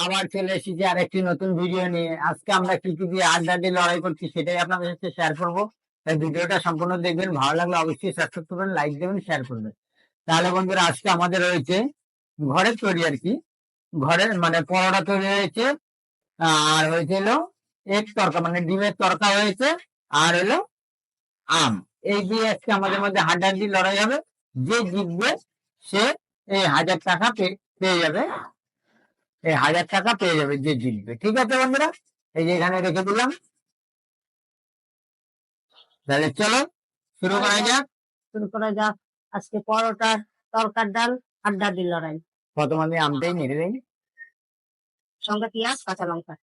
আবার চলে এসেছি আর একটি নতুন ভিডিও নিয়ে। আজকে আমরা কি কি দিয়ে আড্ডা দিয়ে লড়াই করছি সেটাই আপনাদের সাথে শেয়ার করব। তাই ভিডিওটা সম্পূর্ণ দেখবেন। ভালো লাগলে অবশ্যই সাবস্ক্রাইব করবেন লাইক দেবেন শেয়ার করবেন। তাহলে বন্ধুরা আজকে আমাদের রয়েছে ঘরের তৈরি আর কি। ঘরের মানে পরোটা তৈরি হয়েছে আর হয়েছে হলো এক তরকা মানে ডিমের তরকা হয়েছে আর হলো আম। এই দিয়ে আজকে আমাদের মধ্যে হাড্ডাহাড্ডি লড়াই হবে। যে জিতবে সে এই হাজার টাকা পেয়ে যাবে। এই হাজার টাকা পেয়ে যাবে যে জিতবে। ঠিক আছে বন্ধুরা? এই যে এখানে রেখে দিলাম। তাহলে চলো শুরু করা যাক। শুরু করা যাক। আজকে পরোটার তরকার ডাল আড্ডা দিল লড়াই প্রথম আমি আমটাই নেড়ে দিই। সঙ্গে পেঁয়াজ কাঁচা লঙ্কা।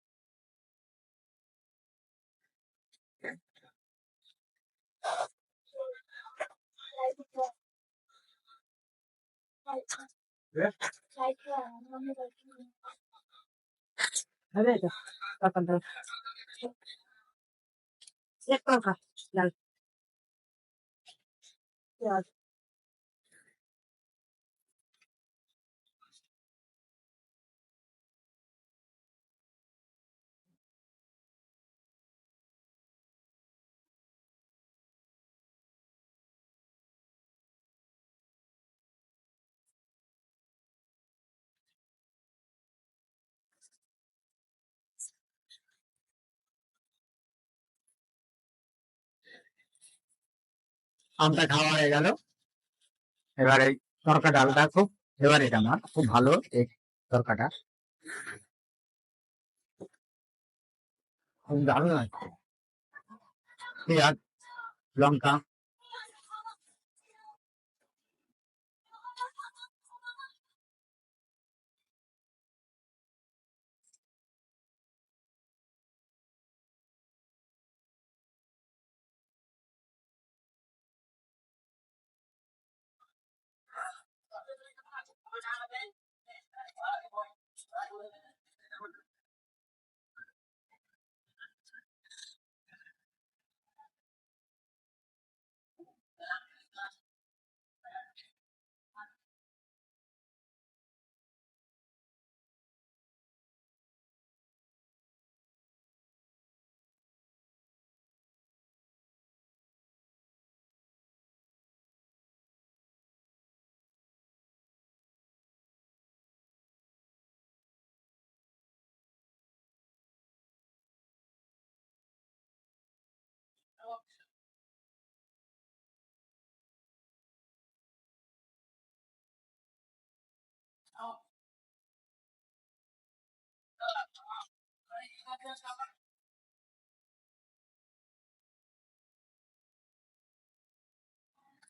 হবে তো তরকার ডাল এক তরকা ডাল পেঁয়াজ আমটা খাওয়া হয়ে গেল। এবার এই তরকা ডালটা খুব ফেভারিট আমার, খুব ভালো এই তরকাটা। খুব দারুণ আছে পেঁয়াজ, লঙ্কা what happened? Fuck, boy. Fuck, living in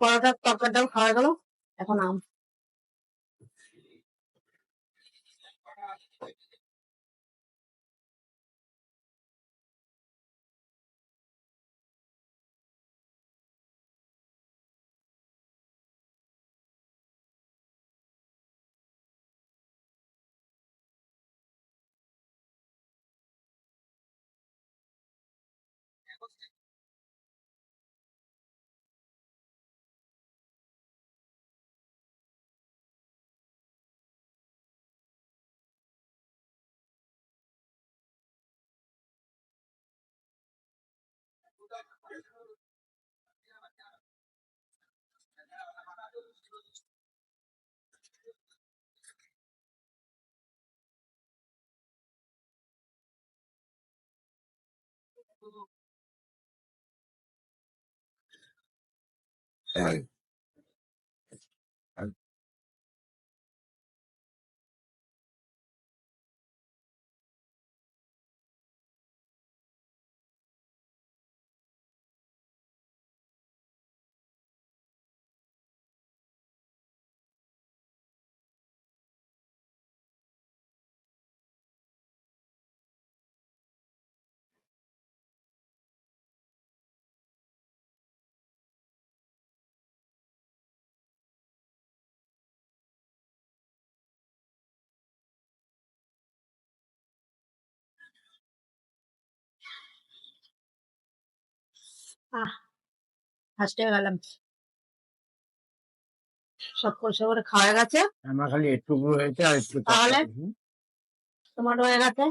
পরোটার তরকার ডাল খাওয়া গেল। এখন আম। Right. আহ ফার্স্টে গেলাম। সব পরিষ্কার করে খাওয়া গেছে। আমার খালি হয়েছে আর একটু তাহলে? তোমার হয়ে গেছে।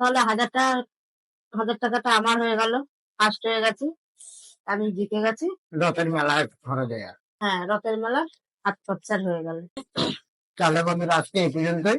তাহলে হাজারটা হাজার টাকাটা আমার হয়ে গেল। ফার্স্ট হয়ে গেছে। আমি জিতে গেছি। রথের মেলা খরচ যায় হ্যাঁ রথের মেলা হাত খরচার হয়ে গেল। তাহলে বন্ধুরা আজকে এই পর্যন্তই।